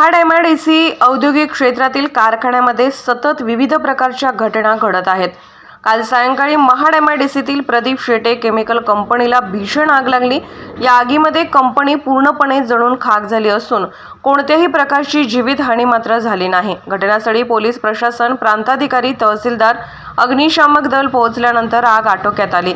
Mahad M I D C औद्योगिक क्षेत्रातील कारखान्यामध्ये सतत विविध प्रकारच्या घटना घडत आहेत. काल सायंकाळी महाड एम आय डी सीतील प्रदीप शेटे केमिकल कंपनीला भीषण आग लागली. या आगीमध्ये कंपनी पूर्णपणे जळून खाक झाली असून कोणत्याही प्रकारची जीवितहानी मात्र झाली नाही. घटनास्थळी पोलीस प्रशासन प्रांताधिकारी तहसीलदार अग्निशामक दल पोहोचल्यानंतर आग आटोक्यात आली.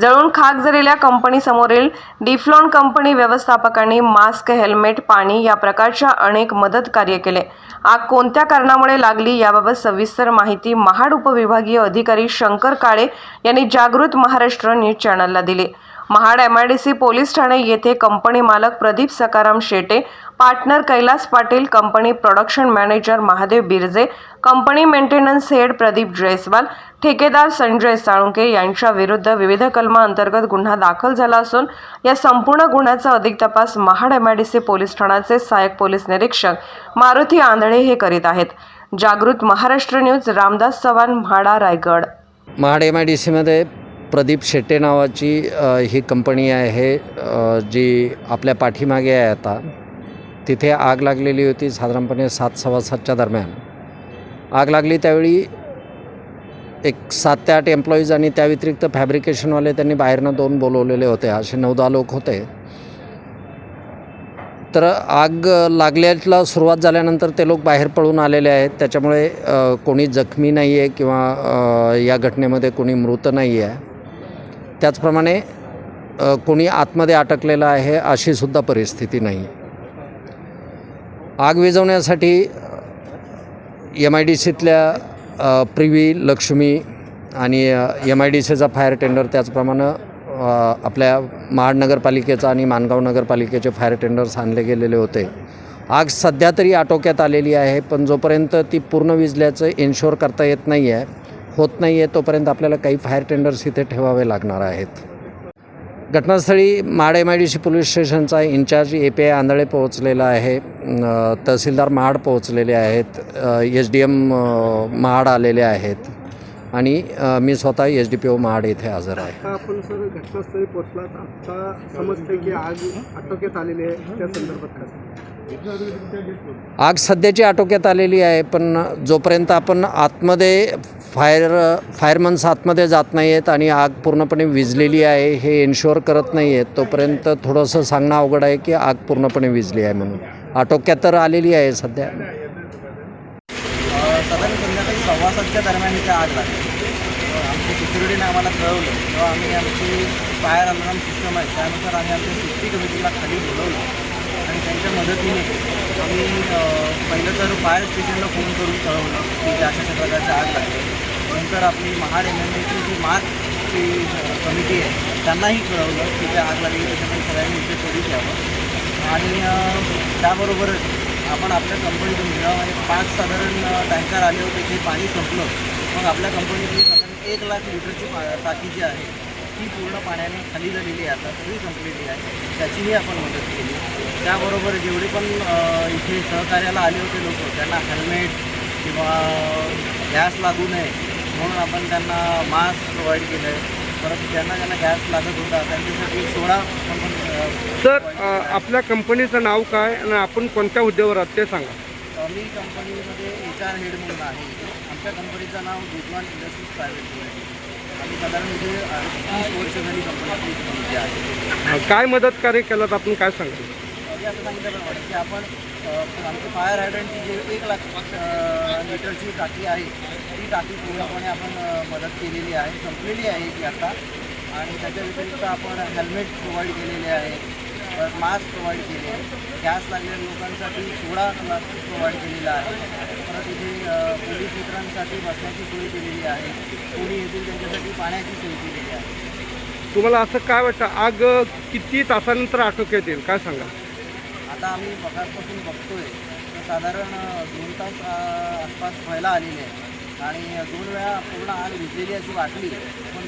जळून खाक झालेल्या कंपनीसमोरील डिफ्लॉन कंपनी व्यवस्थापकांनी मास्क हेल्मेट पाणी या प्रकारच्या अनेक मदत कार्य केले. आग कोणत्या कारणामुळे लागली याबाबत सविस्तर माहिती महाड उपविभागीय अधिकारी शंकर काळे यांनी जागृत महाराष्ट्र न्यूज चॅनलला दिली. Mahad M I D C police Thane येथे कंपनी मालक Pradeep Sakharam Shete partner Kailas Patil company production manager Mahadev Birje company maintenance head Pradeep Jaiswal ठेकेदार संजय साळुंके यांच्या विरुद्ध विविध कलमाअंतर्गत गुन्हा दाखल झाला असून या संपूर्ण गुन्ह्याचा अधिक तपास Mahad M I D C police ठाण्याचे सहाय्यक पोलीस निरीक्षक मारुती आंधळे हे करीत आहेत. Jagrut Maharashtra news Ramdas Chavan Mahad Raigad. Mahad M I D सीमध्ये प्रदीप शेट्टे नावाची ही कंपनी आहे जी आपल्या पाठीमागे आहे आता. तिथे आग लागलेली होती साधारणपणे सात सव्वा सातच्या दरम्यान. आग लागली त्यावेळी एक सात ते आठ एम्प्लॉईज आणि त्या व्यतिरिक्त फॅब्रिकेशनवाले त्यांनी बाहेरनं दोन बोलवलेले होते. असे नऊ दहा लोक होते. तर आग लागल्याला सुरुवात झाल्यानंतर ते लोक बाहेर पळून आलेले आहेत. त्याच्यामुळे कोणी जखमी नाही आहे किंवा या घटनेमध्ये कोणी मृत नाही आहे. त्याचप्रमाणे कोणी आतमध्ये अटकलेलं आहे अशीसुद्धा परिस्थिती नाही. आग विझवण्यासाठी एम आय डी सीतल्या प्रिवी लक्ष्मी आणि एम आय डी सीचा फायर टेंडर त्याचप्रमाणे आपल्या महाड नगरपालिकेचा आणि माणगाव नगरपालिकेचे फायर टेंडर्स आणले गेलेले होते. आग सध्या तरी आटोक्यात आलेली आहे पण जोपर्यंत ती पूर्ण विजल्याचं इन्शोर करता येत नाही आहे होत नाही आहे तोपर्यंत आपल्याला काही फायर टेंडर्स इथे ठेवावे लागणार आहेत. घटनास्थळी Mahad M I D C police स्टेशनचा in charge A P I Andhale पोहोचलेला आहे. तहसीलदार महाड पोहोचलेले आहेत. एच डी एम महाड आलेले आहेत. आणि मी स्वतः S D P O Mahad येथे हजर आहे. आता आपण सर घटनास्थळी पोहोचलात. आता समजते की आग आटोक्यात आलेली आहे. त्या संदर्भात काय आग सध्याची आटोक्यात आलेली आहे पण जोपर्यंत आपण आतमध्ये फायर फायरमन्स आतमध्ये जात नाही आहेत आणि आग पूर्णपणे विजलेली आहे हे इन्शुअर करत नाही आहेत तोपर्यंत थोडंसं सांगणं अवघड आहे की आग पूर्णपणे विजली आहे म्हणून. आटोक्यात तर आलेली आहे सध्या. साधारण संध्याकाळी सव्वा सातच्या दरम्यान इथे आग लागली. आमच्या सिक्युरिटीने आम्हाला कळवलं. तेव्हा आम्ही आमची फायर अलार्म सिस्टम आहे त्यानुसार आम्ही आमच्या सेफ्टी कमिटीला खाली बोलवलं. आणि त्यांच्या मदतीने आम्ही पहिलं तर फायर स्टेशनला फोन करून कळवलं की इथे अशा अशा प्रकारची आग लागली. नंतर आपली महाड एम एम एची जी मार्कची कमिटी आहे त्यांनाही कळवलं की इथे आग लागली त्याच्यामुळे सगळ्यांनी इथे शोधित द्यावं आणि त्याबरोबरच आपण आपल्या कंपनीतून मिळावं पाच साधारण टँकर आले होते ते पाणी संपलं मग आपल्या कंपनीतली साधारण एक लाख लिटरची पा टाकी जी आहे ती पूर्ण पाण्याने खाली झालेली आहे आता सगळी संपलेली आहे. त्याचीही आपण मदत केली. त्याबरोबर जेवढे पण इथे सहकार्याला आले होते लोक त्यांना हेल्मेट किंवा गॅस लागू नये म्हणून आपण त्यांना मास्क प्रोव्हाइड केलं आहे परत ज्यांना ज्यांना गॅस लागत होता त्यांच्यासाठी सोळा आपण अ, सर. आपल्या कंपनीचं नाव काय आणि आपण कोणत्या हुद्द्यावर आहात ते सांगा. मी कंपनीमध्ये एच आर हेड म्हणून आहे. आमच्या कंपनीचं नाव दुधवान इंडस्ट्रीज प्रायव्हेट लिमिटेड आम्ही साधारण इथे तीस वर्ष झाली कंपनी आहे. काय मदत कार्य केलं आपण काय सांगाल मी असं सांगितल्याप्रमाणे की आपण आमची फायर हायड्रंटची जी एक लाख लिटरची टाकी आहे ती टाकी पूर्णपणे आपण मदत केलेली आहे संपलेली आहे ती आता. आणि त्याच्या व्यतिरिक्त आपण हेल्मेट प्रोव्हाइड केलेले आहे परत मास्क प्रोव्हाइड केले गॅस लागलेल्या लोकांसाठी सोळा मास्क प्रोव्हाइड केलेला आहे. परत इथे पोलीस मित्रांसाठी बसण्याची सोय केलेली आहे. कोणी येतील त्यांच्यासाठी पाण्याची सोय केलेली आहे. तुम्हाला असं काय वाटतं? आग किती तासानंतर आटोक्यात येईल? काय सांगा आता आम्ही बघापासून बघतोय. साधारण दोन तास आसपास व्हायला आलेले आहे. आणि दोन वेळा पूर्ण आग विजलेली अशी वाटली. पण